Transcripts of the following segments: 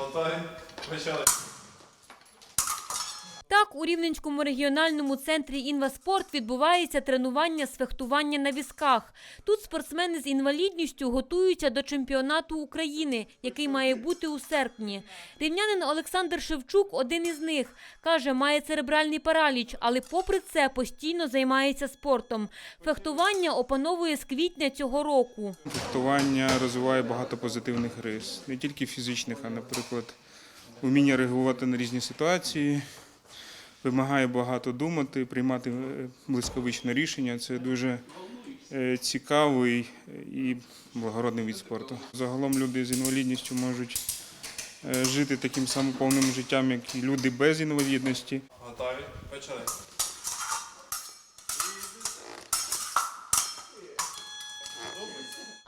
Готові? Почали. Так, у Рівненському регіональному центрі «Інваспорт» відбувається тренування з фехтування на візках. Тут спортсмени з інвалідністю готуються до чемпіонату України, який має бути у серпні. Рівнянин Олександр Шевчук – один із них. Каже, має церебральний параліч, але попри це постійно займається спортом. Фехтування опановує з квітня цього року. Фехтування розвиває багато позитивних рис, не тільки фізичних, а, наприклад, вміння реагувати на різні ситуації, вимагає багато думати, приймати близьковичне блискавичне рішення. Це дуже е, цікавий і благородний від спорту. Загалом люди з інвалідністю можуть е, жити таким самим повним життям, як і люди без інвалідності. Готові? Почали.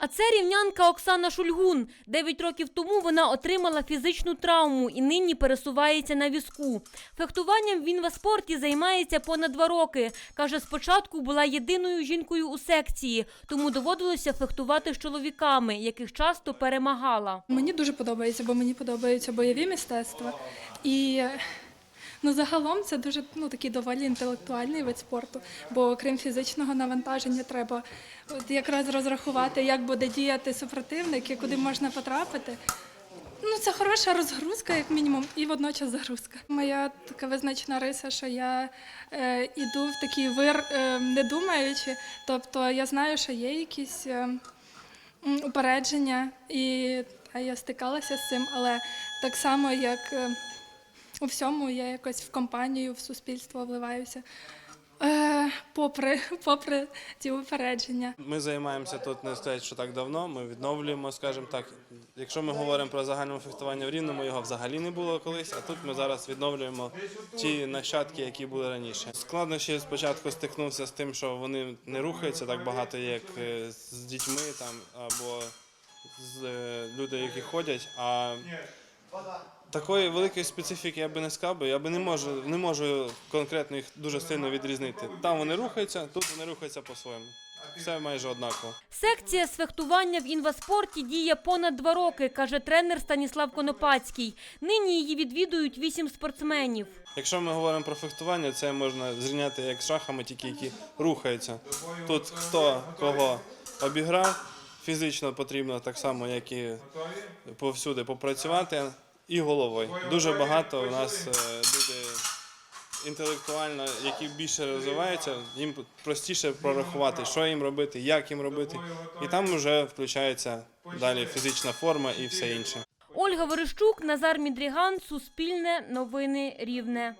А це рівнянка Оксана Шульгун. Дев'ять років тому вона отримала фізичну травму і нині пересувається на візку. Фехтуванням він в інваспорті займається понад два роки. Каже, спочатку була єдиною жінкою у секції, тому доводилося фехтувати з чоловіками, яких часто перемагала. Мені дуже подобається, бо мені подобаються бойові мистецтва. І ну, загалом це дуже ну, такий доволі інтелектуальний вид спорту, бо окрім фізичного навантаження, треба от якраз розрахувати, як буде діяти супротивник і куди можна потрапити. Ну, це хороша розгрузка, як мінімум, і водночас загрузка. Моя така визначна риса, що я е, іду в такий вир, е, не думаючи. Тобто я знаю, що є якісь. Е, упередження, і та, я стикалася з цим, але так само, як е, у всьому, я якось в компанію, в суспільство вливаюся. Е, попри, попри ці упередження. Ми займаємося тут не сказати, що так давно. Ми відновлюємо, скажімо так. Якщо ми говоримо про загальне фехтування в Рівному, його взагалі не було колись. А тут ми зараз відновлюємо ті нащадки, які були раніше. Складнощі спочатку стикнувся з тим, що вони не рухаються так багато, як е, з дітьми там або з е, люди, які ходять. А Такої великої специфіки я би не сказав, я би не можу, не можу конкретно їх дуже сильно відрізнити. Там вони рухаються, тут вони рухаються по-своєму. Все майже однаково. Секція з фехтування в інваспорті діє понад два роки, каже тренер Станіслав Конопацький. Нині її відвідують вісім спортсменів. Якщо ми говоримо про фехтування, це можна зрівняти як з шахами, тільки які рухаються. Тут хто кого обіграв, фізично потрібно так само, як і повсюди попрацювати, і головою. Дуже багато у нас е, люди інтелектуально, які більше розвиваються, їм простіше прорахувати, що їм робити, як їм робити. І там вже включається далі фізична форма і все інше. Ольга Верещук, Назар Мідріган, Суспільне, Новини Рівне.